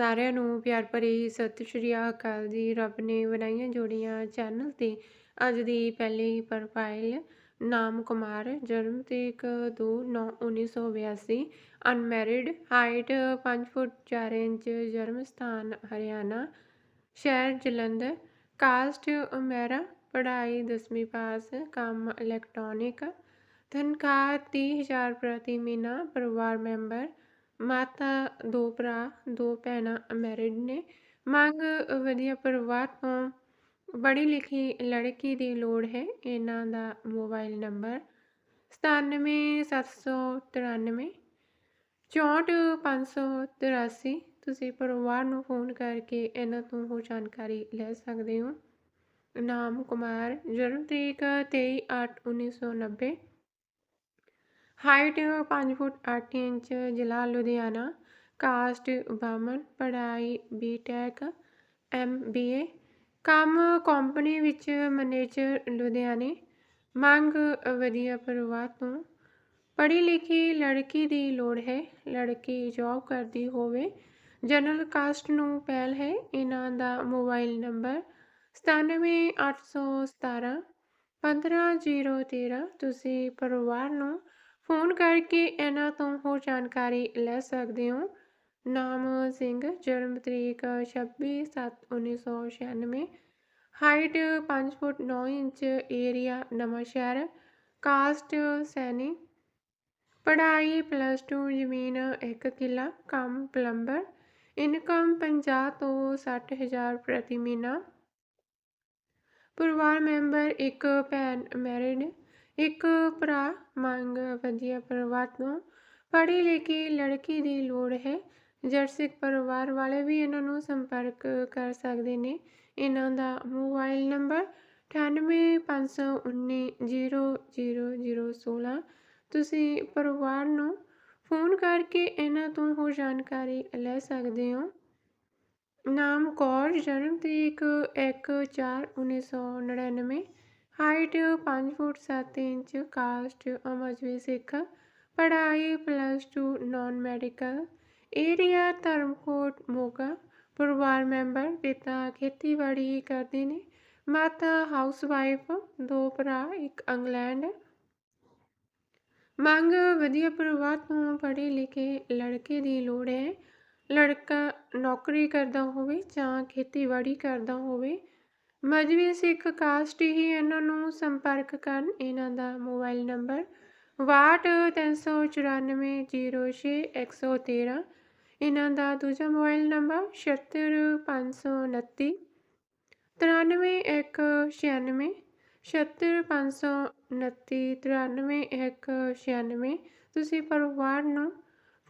ਸਾਰਿਆਂ ਨੂੰ ਪਿਆਰ ਭਰੀ ਸਤਿ ਸ਼੍ਰੀ ਅਕਾਲ ਜੀ। ਰੱਬ ਨੇ ਬਣਾਈਆਂ ਜੋੜੀਆਂ ਚੈਨਲ ਤੇ ਅੱਜ ਦੀ ਪਹਿਲੀ ਪ੍ਰੋਫਾਈਲ ਨਾਮ ਕੁਮਾਰ, ਜਨਮ ਤਰੀਕ 2/9/1982 ਅਨਮੈਰਿਡ ਹਾਈਟ 5 ਫੁੱਟ 4 ਇੰਚ, ਜਨਮ ਸਥਾਨ ਹਰਿਆਣਾ, ਸ਼ਹਿਰ ਜਲੰਧਰ ਕਾਸਟ ਉਮੇਰਾ ਪੜ੍ਹਾਈ 10ਵੀਂ ਪਾਸ, ਕੰਮ ਇਲੈਕਟ੍ਰੋਨਿਕ ਤਨਖਾਹ 30000 ਪ੍ਰਤੀ ਮਹੀਨਾ, ਪਰਿਵਾਰ ਮੈਂਬਰ ਮਾਤਾ, ਦੋ ਭਰਾ, ਦੋ ਭੈਣਾਂ ਅਮੈਰਿਡ ਨੇ। ਮੰਗ ਵਧੀਆ ਪਰਿਵਾਰ ਤੋਂ ਪੜ੍ਹੀ ਲਿਖੀ ਲੜਕੀ ਦੀ ਲੋੜ ਹੈ। ਇਹਨਾਂ ਦਾ ਮੋਬਾਈਲ ਨੰਬਰ 97 77794 ਤੁਸੀਂ ਪਰਿਵਾਰ ਨੂੰ ਫੋਨ ਕਰਕੇ ਇਹਨਾਂ ਤੋਂ ਹੋਰ ਜਾਣਕਾਰੀ ਲੈ ਸਕਦੇ ਹੋ। ਨਾਮ ਕੁਮਾਰ, ਜਨਮ ਤਰੀਕ 23/8/1990 ਹਾਈਟ 5 ਫੁੱਟ 8 ਇੰਚ ਜ਼ਿਲ੍ਹਾ ਲੁਧਿਆਣਾ, ਕਾਸਟ ਬਾਮਨ ਪੜ੍ਹਾਈ ਬੀਟੈਕ ਏ ਕੰਮ ਕੰਪਨੀ ਵਿੱਚ ਮੈਨੇਜਰ ਲੁਧਿਆਣੇ। ਮੰਗ, ਵਧੀਆ ਪਰਿਵਾਰ ਤੋਂ। ਪੜ੍ਹੀ ਲਿਖੀ ਲੜਕੀ ਦੀ ਲੋੜ ਹੈ, ਲੜਕੀ ਜੌਬ ਕਰਦੀ ਹੋਵੇ। ਜਨਰਲ ਕਾਸਟ ਨੂੰ ਪਹਿਲ ਹੈ, ਇਹਨਾਂ ਦਾ ਮੋਬਾਈਲ ਨੰਬਰ 97817 15013 ਤੁਸੀਂ ਪਰਿਵਾਰ ਨੂੰ ਫੋਨ ਕਰਕੇ ਇਹਨਾਂ ਤੋਂ ਹੋਰ ਜਾਣਕਾਰੀ ਲੈ ਸਕਦੇ ਹੋ। ਨਾਮ ਸਿੰਘ, ਜਨਮ ਤਰੀਕ 26/7/1996 ਹਾਈਟ 5 ਫੁੱਟ 9 ਇੰਚ, ਏਰੀਆ ਨਵਾਂ ਸ਼ਹਿਰ। ਕਾਸਟ ਸੈਨੀ ਪੜ੍ਹਾਈ ਪਲੱਸ 2 ਜ਼ਮੀਨ 1 ਕਿੱਲਾ, ਕੰਮ ਪਲੰਬਰ। ਇਨਕਮ 50 ਤੋਂ 60 ਹਜ਼ਾਰ ਪ੍ਰਤੀ ਮਹੀਨਾ। ਪਰਿਵਾਰ ਮੈਂਬਰ ਇੱਕ ਭੈਣ ਮੈਰਿਡ। ਇੱਕ ਭਰਾ ਮੰਗ ਵਧੀਆ ਪਰਿਵਾਰ ਤੋਂ ਪੜ੍ਹੀ ਲਿਖੀ ਲੜਕੀ ਦੀ ਲੋੜ ਹੈ। ਜਰਸਿਕ ਪਰਿਵਾਰ ਵਾਲੇ ਵੀ ਇਹਨਾਂ ਨੂੰ ਸੰਪਰਕ ਕਰ ਸਕਦੇ ਨੇ। ਇਹਨਾਂ ਦਾ ਮੋਬਾਈਲ ਨੰਬਰ 9851900016 ਤੁਸੀਂ ਪਰਿਵਾਰ ਨੂੰ ਫੋਨ ਕਰਕੇ ਇਹਨਾਂ ਤੋਂ ਹੋਰ ਜਾਣਕਾਰੀ ਲੈ ਸਕਦੇ ਹੋ। ਨਾਮ ਕੌਰ, ਜਨਮ ਤਰੀਕ 1/4/1999 ਹਾਈਟ 5 ਫੁੱਟ 7 ਇੰਚ, ਕਾਸਟ ਅਮਜਵੀ ਸਿੱਖ। ਪੜ੍ਹਾਈ plus 2 non medical area Dharamkot, Moga. ਪਰਿਵਾਰ ਮੈਂਬਰ, ਪਿਤਾ ਖੇਤੀਬਾੜੀ ਕਰਦੇ ਨੇ। ਮਾਤਾ ਹਾਊਸਵਾਈਫ ਦੋ ਭਰਾ, ਇੱਕ ਇੰਗਲੈਂਡ। ਮੰਗ, ਵਧੀਆ ਪਰਿਵਾਰ ਤੋਂ ਪੜ੍ਹੇ ਲਿਖੇ ਲੜਕੇ ਦੀ ਲੋੜ ਹੈ। ਲੜਕਾ ਨੌਕਰੀ ਕਰਦਾ ਹੋਵੇ ਜਾਂ ਖੇਤੀਬਾੜੀ ਕਰਦਾ ਹੋਵੇ। ਮਜਬੀ ਸਿੱਖ ਕਾਸਟ ਹੀ ਇਹਨਾਂ ਨੂੰ ਸੰਪਰਕ ਕਰਨ, ਇਹਨਾਂ ਦਾ ਮੋਬਾਈਲ ਨੰਬਰ 6294060113 ਇਹਨਾਂ ਦਾ ਦੂਜਾ ਮੋਬਾਈਲ ਨੰਬਰ 76529 93196 76529 93196 ਤੁਸੀਂ ਪਰਿਵਾਰ ਨੂੰ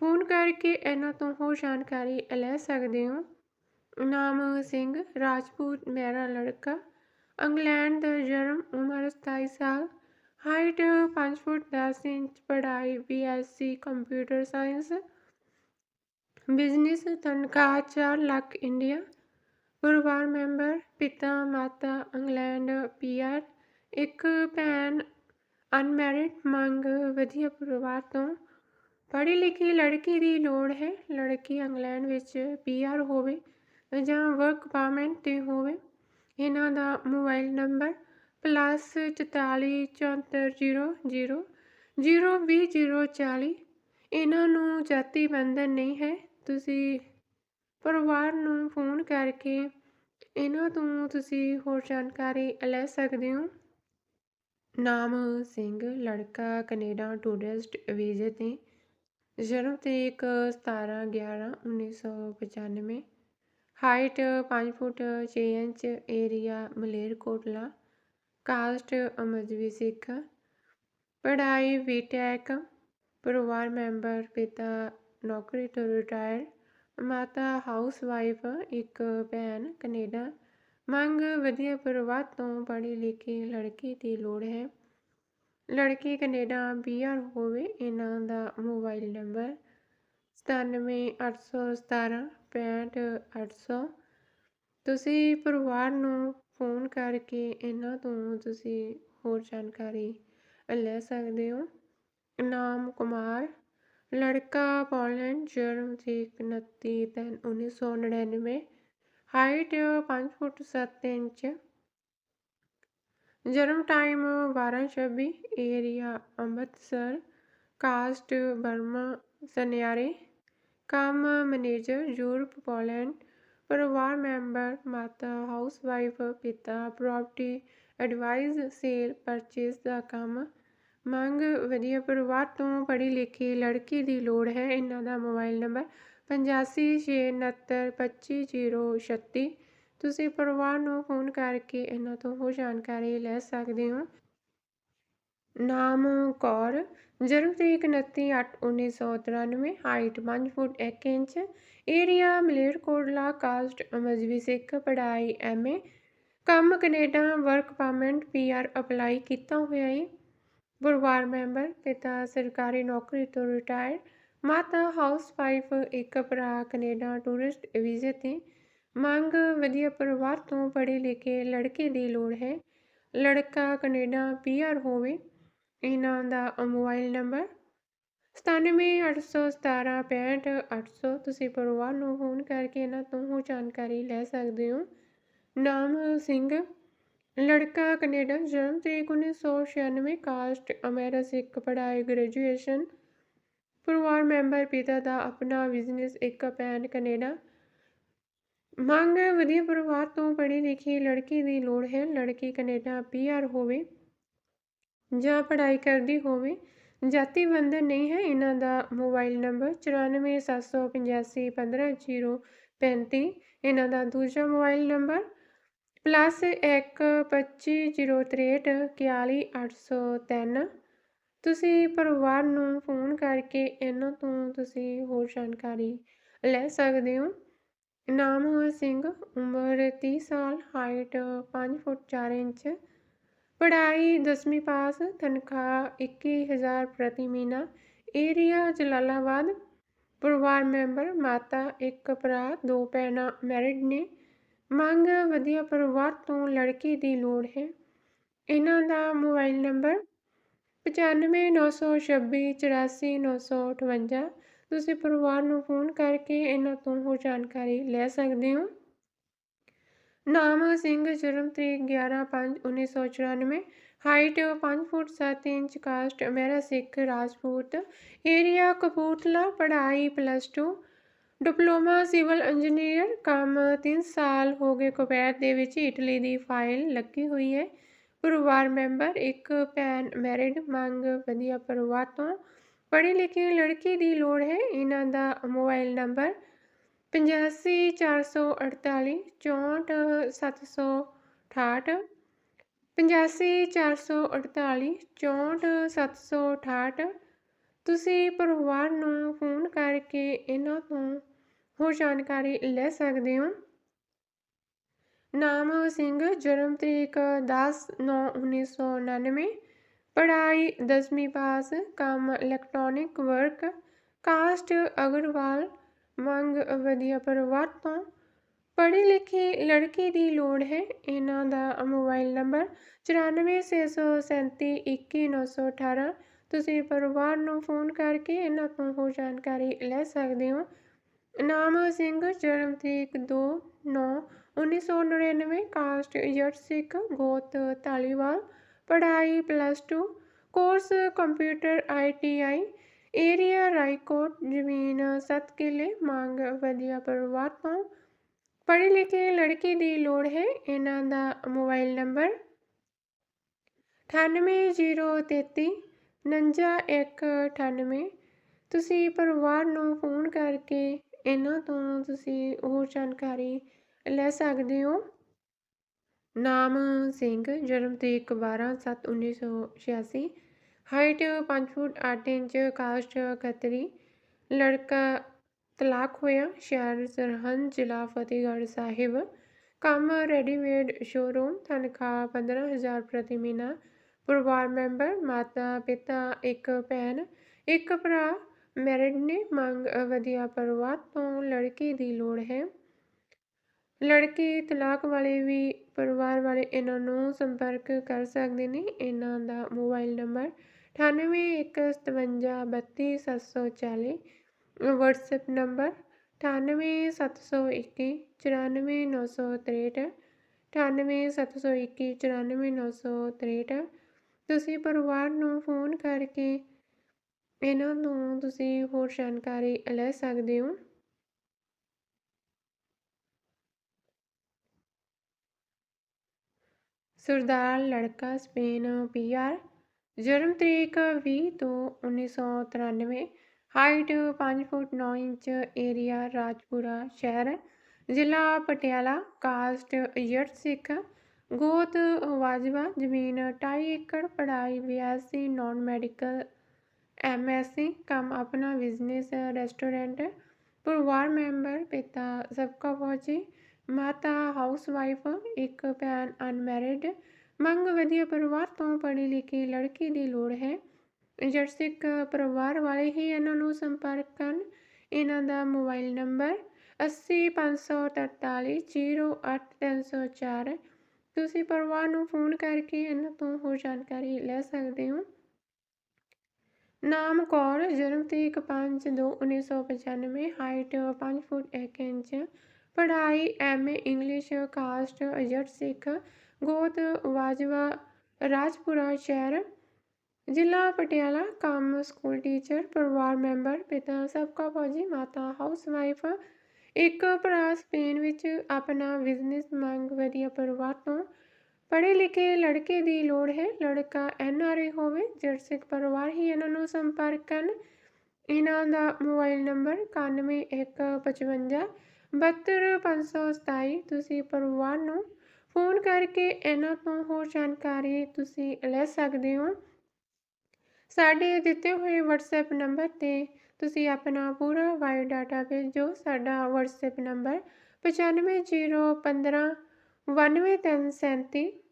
ਫੋਨ ਕਰਕੇ ਇਹਨਾਂ ਤੋਂ ਹੋਰ ਜਾਣਕਾਰੀ ਲੈ ਸਕਦੇ ਹੋ। ਨਾਮ ਸਿੰਘ, ਰਾਜਪੂਤ ਮੇਰਾ ਲੜਕਾ। ਇੰਗਲੈਂਡ ਦਾ ਜਨਮ ਉਮਰ 27 ਸਾਲ। ਹਾਈਟ 5 ਫੁੱਟ 10 ਇੰਚ, ਪੜ੍ਹਾਈ ਬੀਐਸਸੀ ਕੰਪਿਊਟਰ ਸਾਇੰਸ। ਬਿਜ਼ਨਸ ਤਨਖਾਹ 4 ਲੱਖ ਇੰਡੀਆ। ਪਰਿਵਾਰ ਮੈਂਬਰ, ਪਿਤਾ, ਮਾਤਾ, ਇੰਗਲੈਂਡ ਪੀਆਰ ਇੱਕ ਭੈਣ, ਅਨਮੈਰਿਡ, ਮੰਗ, ਵਧੀਆ ਪਰਿਵਾਰ ਤੋਂ। ਪੜ੍ਹੀ ਲਿਖੀ ਲੜਕੀ ਦੀ ਲੋੜ ਹੈ। ਲੜਕੀ ਇੰਗਲੈਂਡ ਵਿੱਚ ਪੀਆਰ ਹੋਵੇ। ਜਾਂ ਵਰਕ ਪਰਮਿਟ 'ਤੇ ਹੋਵੇ, ਇਹਨਾਂ ਦਾ ਮੋਬਾਈਲ ਨੰਬਰ ਪਲੱਸ ਚੁਤਾਲੀ ਚੌਹੱਤਰ ਜੀਰੋ ਜੀਰੋ ਜੀਰੋ ਵੀਹ ਜੀਰੋ ਚਾਲੀ। ਇਹਨਾਂ ਨੂੰ ਜਾਤੀ ਬੰਧਨ ਨਹੀਂ ਹੈ। ਤੁਸੀਂ ਪਰਿਵਾਰ ਨੂੰ ਫੋਨ ਕਰਕੇ ਇਹਨਾਂ ਤੋਂ ਤੁਸੀਂ ਹੋਰ ਜਾਣਕਾਰੀ ਲੈ ਸਕਦੇ ਹੋ। ਨਾਮ ਸਿੰਘ, ਲੜਕਾ, ਕੈਨੇਡਾ ਟੂਰਿਸਟ ਵੀਜ਼ੇ ਤੇ। ਜਨਮ ਤਰੀਕ 17 11 1995 height 5 feet 6 inch, area Malerkotla caste ਅਮਜਵੀ Sikh. ਪੜ੍ਹਾਈ ਬੀਟੈਕ। ਪਰਿਵਾਰ ਮੈਂਬਰ, ਪਿਤਾ ਨੌਕਰੀ ਤੋਂ ਰਿਟਾਇਰ। ਮਾਤਾ ਹਾਊਸ ਵਾਈਫ ਇੱਕ ਭੈਣ ਕੈਨੇਡਾ। ਮੰਗ ਵਧੀਆ ਪਰਿਵਾਰ ਤੋਂ ਪੜ੍ਹੀ ਲਿਖੀ ਲੜਕੀ ਦੀ ਲੋੜ ਹੈ। ਲੜਕੀ ਕੈਨੇਡਾ ਬੀਆਰ ਹੋਵੇ, ਇਹਨਾਂ ਦਾ ਮੋਬਾਈਲ ਨੰਬਰ ਸਤਾਨਵੇਂ ਅੱਠ ਸੌ ਸਤਾਰਾਂ। ਪੈਂਹਠ, ਅੱਠ ਸੌ। ਤੁਸੀਂ ਪਰਿਵਾਰ ਨੂੰ ਫੋਨ ਕਰਕੇ ਇਹਨਾਂ ਤੋਂ ਤੁਸੀਂ ਹੋਰ ਜਾਣਕਾਰੀ ਲੈ ਸਕਦੇ ਹੋ। ਨਾਮ ਕੁਮਾਰ, ਲੜਕਾ ਪੋਲੈਂਡ, ਜਨਮ ਤਰੀਕ 29 ਤਿੰਨ 1999 ਹਾਈਟ 5 ਫੁੱਟ 7 ਇੰਚ, ਜਨਮ ਟਾਈਮ 12:26 ਏਰੀਆ ਅੰਮ੍ਰਿਤਸਰ, ਕਾਸਟ ਬਰਮਾ, ਸਨਿਆਰੇ। ਕੰਮ ਮੈਨੇਜਰ, ਯੂਰਪ, ਪੋਲੈਂਡ, ਪਰਿਵਾਰ ਮੈਂਬਰ, ਮਾਤਾ, ਹਾਊਸਵਾਈਫ, ਪਿਤਾ, ਪ੍ਰਾਪਰਟੀ ਐਡਵਾਈਜ਼, ਸੇਲ, ਪਰਚੇਸ ਦਾ ਕੰਮ। ਮੰਗ, ਵਧੀਆ ਪਰਿਵਾਰ ਤੋਂ ਪੜ੍ਹੀ ਲਿਖੀ ਲੜਕੀ ਦੀ ਲੋੜ ਹੈ। ਇਹਨਾਂ ਦਾ ਮੋਬਾਈਲ ਨੰਬਰ 8569255036 ਤੁਸੀਂ ਪਰਿਵਾਰ ਨੂੰ ਫੋਨ ਕਰਕੇ ਇਹਨਾਂ ਤੋਂ ਹੋਰ ਜਾਣਕਾਰੀ ਲੈ ਸਕਦੇ ਹੋ। ਨਾਮ ਕੌਰ, ਜਨਮ ਤਰੀਕ 29/8/1993 height 5 foot 1 inch area Malerkotla caste Mazhabi Sikh, ਪੜ੍ਹਾਈ ਐਮਏ ਕੰਮ Canada work permit PR apply ਕੀਤਾ ਹੋਇਆ ਹੈ ਪਰਿਵਾਰ ਮੈਂਬਰ, ਪਿਤਾ ਸਰਕਾਰੀ ਨੌਕਰੀ ਤੋਂ ਰਿਟਾਇਰ ਮਾਤਾ ਹਾਊਸ ਵਾਈਫ ਇੱਕ ਭਰਾ ਕੈਨੇਡਾ ਟੂਰਿਸਟ ਵੀਜ਼ੇ ਤੇ। ਮੰਗ ਵਧੀਆ ਪਰਿਵਾਰ ਤੋਂ ਪੜ੍ਹੇ ਲਿਖੇ ਲੜਕੇ ਦੀ ਲੋੜ ਹੈ। ਲੜਕਾ ਕੈਨੇਡਾ ਪੀਆਰ ਹੋਵੇ। ਇਹਨਾਂ ਦਾ ਮੋਬਾਈਲ ਨੰਬਰ 9781765800 ਤੁਸੀਂ ਪਰਿਵਾਰ ਨੂੰ ਫੋਨ ਕਰਕੇ ਇਹਨਾਂ ਤੋਂ ਹੋਰ ਜਾਣਕਾਰੀ ਲੈ ਸਕਦੇ ਹੋ। ਨਾਮ ਸਿੰਘ, ਲੜਕਾ ਕੈਨੇਡਾ, ਜਨਮ ਤਰੀਕ 1996 ਕਾਸਟ ਅਮੇਰਾ ਸਿੱਖ ਪੜ੍ਹਾਈ ਗ੍ਰੈਜੂਏਸ਼ਨ ਪਰਿਵਾਰ ਮੈਂਬਰ, ਪਿਤਾ ਦਾ ਆਪਣਾ ਬਿਜ਼ਨਸ ਇੱਕ ਭੈਣ ਕੈਨੇਡਾ। ਮੰਗ, ਵਧੀਆ ਪਰਿਵਾਰ ਤੋਂ ਪੜ੍ਹੀ ਲਿਖੀ ਲੜਕੀ ਦੀ ਲੋੜ ਹੈ। ਲੜਕੀ ਕੈਨੇਡਾ ਪੀਆਰ ਹੋਵੇ। ਜਾਂ ਪੜ੍ਹਾਈ ਕਰਦੀ ਹੋਵੇ। ਜਾਤੀ ਬੰਧਨ ਨਹੀਂ ਹੈ ਇਹਨਾਂ ਦਾ। ਮੋਬਾਈਲ ਨੰਬਰ 9475515035 ਇਹਨਾਂ ਦਾ ਦੂਜਾ ਮੋਬਾਈਲ ਨੰਬਰ ਪਲੱਸ ਇੱਕ, ਪੱਚੀ, ਜ਼ੀਰੋ ਤ੍ਰੇਹਠ, ਇਕਤਾਲੀ, ਅੱਠ ਸੌ ਤਿੰਨ। ਤੁਸੀਂ ਪਰਿਵਾਰ ਨੂੰ ਫੋਨ ਕਰਕੇ ਇਹਨਾਂ ਤੋਂ ਤੁਸੀਂ ਹੋਰ ਜਾਣਕਾਰੀ ਲੈ ਸਕਦੇ ਹੋ। ਨਾਮ ਸਿੰਘ ਉਮਰ 30 ਸਾਲ, ਹਾਈਟ 5 ਫੁੱਟ 4 ਇੰਚ। ਪੜ੍ਹਾਈ 10ਵੀਂ ਪਾਸ, ਤਨਖਾਹ 21000 ਪ੍ਰਤੀ ਮਹੀਨਾ। ਏਰੀਆ ਜਲਾਲਾਬਾਦ। ਪਰਿਵਾਰ ਮੈਂਬਰ ਮਾਤਾ, ਇੱਕ ਭਰਾ, ਦੋ ਭੈਣਾਂ ਮੈਰਿਡ ਨੇ। ਮੰਗ ਵਧੀਆ ਪਰਿਵਾਰ ਤੋਂ ਲੜਕੀ ਦੀ ਲੋੜ ਹੈ। ਇਹਨਾਂ ਦਾ ਮੋਬਾਈਲ ਨੰਬਰ 9596284958 ਤੁਸੀਂ ਪਰਿਵਾਰ ਨੂੰ ਫੋਨ ਕਰਕੇ ਇਹਨਾਂ ਤੋਂ ਹੋਰ ਜਾਣਕਾਰੀ ਲੈ ਸਕਦੇ ਹੋ। ਨਾਮ ਸਿੰਘ ਜਨਮ ਤਰੀਕ 11/5/1994 ਹਾਈਟ 5 ਫੁੱਟ 7 ਇੰਚ ਕਾਸਟ ਮੇਰਾ ਸਿੱਖ, ਰਾਜਪੂਤ ਏਰੀਆ ਕਪੂਰਥਲਾ, ਪੜ੍ਹਾਈ ਪਲੱਸ 2 ਡਿਪਲੋਮਾ ਸਿਵਲ ਇੰਜੀਨੀਅਰ ਕੰਮ 3 ਸਾਲ ਹੋ ਗਏ ਕੁਵੈਤ ਦੇ ਵਿੱਚ, ਇਟਲੀ ਦੀ ਫਾਈਲ ਲੱਗੀ ਹੋਈ ਹੈ। ਪਰਿਵਾਰ ਮੈਂਬਰ, ਇੱਕ ਭੈਣ ਮੈਰਿਡ ਮੰਗ ਵਧੀਆ ਪਰਿਵਾਰ ਤੋਂ। ਪੜ੍ਹੀ ਲਿਖੀ ਲੜਕੀ ਦੀ ਲੋੜ ਹੈ, ਇਹਨਾਂ ਦਾ ਮੋਬਾਈਲ ਨੰਬਰ ਪਚਾਸੀ ਚਾਰ ਸੌ ਅਠਤਾਲੀ ਚੌਂਹਠ, ਸੱਤ ਸੌ ਅਠਾਹਠ, ਪਚਾਸੀ, ਚਾਰ ਸੌ ਅਠਤਾਲੀ ਚੌਂਹਠ, ਸੱਤ ਸੌ ਅਠਾਹਠ। ਤੁਸੀਂ ਪਰਿਵਾਰ ਨੂੰ ਫੋਨ ਕਰਕੇ ਇਹਨਾਂ ਤੋਂ ਹੋਰ ਜਾਣਕਾਰੀ ਲੈ ਸਕਦੇ ਹੋ। ਨਾਮ ਸਿੰਘ, ਜਨਮ ਤਰੀਕ 10 9 1999 ਪੜ੍ਹਾਈ 10ਵੀਂ ਪਾਸ, ਕੰਮ ਇਲੈਕਟ੍ਰੋਨਿਕ ਵਰਕ ਕਾਸਟ ਅਗਰਵਾਲ ਮੰਗ ਵਧੀਆ ਪਰਿਵਾਰ ਤੋਂ। ਪੜ੍ਹੀ ਲਿਖੀ ਲੜਕੀ ਦੀ ਲੋੜ ਹੈ। ਇਹਨਾਂ ਦਾ ਮੋਬਾਈਲ ਨੰਬਰ 9467321918 ਤੁਸੀਂ ਪਰਿਵਾਰ ਨੂੰ ਫੋਨ ਕਰਕੇ ਇਹਨਾਂ ਤੋਂ ਹੋਰ ਜਾਣਕਾਰੀ ਲੈ ਸਕਦੇ ਹੋ। ਨਾਮ ਸਿੰਘ, ਜਨਮ ਤਰੀਕ 2 9 1999 ਕਾਸਟ ਜੱਟ ਸਿੱਖ, ਗੋਤ ਤਾਲੀਵਾਲ ਪੜ੍ਹਾਈ plus 2 course computer ITI area Raikot ਜ਼ਮੀਨ 7 ਕਿੱਲੇ, ਮੰਗ ਵਧੀਆ ਪਰਿਵਾਰ ਤੋਂ। ਪੜ੍ਹੇ ਲਿਖੇ ਲੜਕੀ ਦੀ ਲੋੜ ਹੈ, ਇਹਨਾਂ ਦਾ ਮੋਬਾਈਲ ਨੰਬਰ 9803 9198 ਤੁਸੀਂ ਪਰਿਵਾਰ ਨੂੰ ਫੋਨ ਕਰਕੇ ਇਹਨਾਂ ਤੋਂ ਤੁਸੀਂ ਹੋਰ ਜਾਣਕਾਰੀ ਲੈ ਸਕਦੇ ਹੋ। ਨਾਮ ਸਿੰਘ, ਜਨਮ ਤਰੀਕ 12/7/1986 ਹਾਈਟ 5 ਫੁੱਟ 8 ਇੰਚ, ਕਾਸਟ ਖੱਤਰੀ ਲੜਕਾ ਤਲਾਕ ਹੋਇਆ, ਸ਼ਹਿਰ ਸਰਹੰਦ, ਜ਼ਿਲ੍ਹਾ ਫਤਿਹਗੜ੍ਹ ਸਾਹਿਬ। ਕੰਮ ਰੈਡੀਮੇਡ ਸ਼ੋਰੂਮ ਤਨਖਾਹ 15000 ਪ੍ਰਤੀ ਮਹੀਨਾ। ਪਰਿਵਾਰ ਮੈਂਬਰ, ਮਾਤਾ ਪਿਤਾ, ਇੱਕ ਭੈਣ, ਇੱਕ ਭਰਾ। ਮੈਰਿਡ ਨੇ ਮੰਗ ਵਧੀਆ ਪਰਿਵਾਰ ਤੋਂ ਲੜਕੀ ਦੀ ਲੋੜ ਹੈ। ਲੜਕੀ ਤਲਾਕ ਵਾਲੇ ਵੀ ਪਰਿਵਾਰ ਵਾਲੇ ਇਹਨਾਂ ਨੂੰ ਸੰਪਰਕ ਕਰ ਸਕਦੇ ਨੇ। ਇਹਨਾਂ ਦਾ ਮੋਬਾਈਲ ਨੰਬਰ ਅਠਾਨਵੇਂ ਇੱਕ ਸਤਵੰਜਾ ਬੱਤੀ, ਸੱਤ ਸੌ ਚਾਲੀ। ਵਟਸਐਪ ਨੰਬਰ ਅਠਾਨਵੇਂ, ਸੱਤ ਸੌ ਇੱਕੀ, ਚੁਰਾਨਵੇਂ, ਨੌ ਸੌ ਤਰੇਹਠ। ਅਠਾਨਵੇਂ, ਸੱਤ ਸੌ ਇੱਕੀ, ਚੁਰਾਨਵੇਂ, ਨੌ ਸੌ ਤਰੇਹਠ। ਤੁਸੀਂ ਪਰਿਵਾਰ ਨੂੰ ਫੋਨ ਕਰਕੇ ਇਹਨਾਂ ਤੋਂ ਤੁਸੀਂ ਹੋਰ ਜਾਣਕਾਰੀ ਲੈ ਸਕਦੇ ਹੋ। ਸਰਦਾਰ ਲੜਕਾ ਸਪੇਨ ਪੀਆਰ ਜਨਮ ਤਰੀਕ 20 ਤੋਂ 1993 height 5 foot 9 inch area Rajpura ਸ਼ਹਿਰ ਜ਼ਿਲ੍ਹਾ ਪਟਿਆਲਾ ਕਾਸਟ ਜੱਟ ਸਿੱਖ ਗੋਤ ਵਾਜਵਾ ਜ਼ਮੀਨ 2.5 ਏਕੜ ਪੜ੍ਹਾਈ ਬੀਐਸਸੀ ਨਾਨ ਮੈਡੀਕਲ ਐਮਐਸਸੀ ਕੰਮ ਆਪਣਾ ਬਿਜ਼ਨਸ ਰੈਸਟੋਰੈਂਟ ਪਰਿਵਾਰ ਮੈਂਬਰ ਪਿਤਾ ਸਬਕਾ ਫੌਜੀ ਮਾਤਾ ਹਾਊਸ ਵਾਈਫ ਇੱਕ ਭੈਣ ਅਨਮੈਰਿਡ ਮੰਗ ਵਧੀਆ ਪਰਿਵਾਰ ਤੋਂ ਪੜ੍ਹੀ ਲਿਖੀ ਲੜਕੀ ਦੀ ਲੋੜ ਹੈ। ਜਰਸਿਕ ਪਰਿਵਾਰ ਵਾਲੇ ਹੀ ਇਹਨਾਂ ਨੂੰ ਸੰਪਰਕ ਕਰਨ। ਇਹਨਾਂ ਦਾ ਮੋਬਾਈਲ ਨੰਬਰ 8054308304 ਤੁਸੀਂ ਪਰਿਵਾਰ ਨੂੰ ਫੋਨ ਕਰਕੇ ਇਹਨਾਂ ਤੋਂ ਹੋਰ ਜਾਣਕਾਰੀ ਲੈ ਸਕਦੇ ਹੋ। ਨਾਮ ਕੌਰ, ਜਨਮ ਤਰੀਕ 5/2/1995 ਹਾਈਟ 5 ਫੁੱਟ 1 ਇੰਚ, ਪੜ੍ਹਾਈ ਐਮਏ ਇੰਗਲਿਸ਼, ਕਾਸਟ ਅਜਟ ਸਿੱਖ ਗੋਤ, ਵਾਜਵਾ, ਰਾਜਪੁਰਾ ਸ਼ਹਿਰ, ਜ਼ਿਲ੍ਹਾ ਪਟਿਆਲਾ, ਕੰਮ, ਸਕੂਲ ਟੀਚਰ, ਪਰਿਵਾਰ ਮੈਂਬਰ, ਪਿਤਾ, ਸਬਕਾ ਫੌਜੀ, ਮਾਤਾ ਹਾਊਸ ਵਾਈਫ ਇੱਕ ਭਰਾ ਸਪੇਨ ਵਿੱਚ ਆਪਣਾ ਬਿਜ਼ਨਸ ਮੰਗ ਵਧੀਆ ਪਰਿਵਾਰ ਤੋਂ ਪੜ੍ਹੇ ਲਿਖੇ ਲੜਕੇ ਦੀ ਲੋੜ ਹੈ। ਲੜਕਾ ਐੱਨ ਆਰ ਆਈ ਹੋਵੇ ਜਰਸਿਕ ਪਰਿਵਾਰ ਹੀ ਇਹਨਾਂ ਨੂੰ ਸੰਪਰਕ ਕਰਨ। ਇਹਨਾਂ ਦਾ ਮੋਬਾਈਲ ਨੰਬਰ 9155 72527 ਤੁਸੀਂ ਪਰਿਵਾਰ ਨੂੰ ਫੋਨ ਕਰਕੇ ਇਹਨਾਂ ਤੋਂ ਹੋਰ ਜਾਣਕਾਰੀ ਤੁਸੀਂ ਲੈ ਸਕਦੇ ਹੋ। ਸਾਡੇ ਦਿੱਤੇ ਹੋਏ WhatsApp ਨੰਬਰ ਤੇ ਤੁਸੀਂ ਆਪਣਾ ਪੂਰਾ ਬਾਇਓ ਡਾਟਾ ਭੇਜੋ ਸਾਡਾ WhatsApp ਨੰਬਰ 9501599337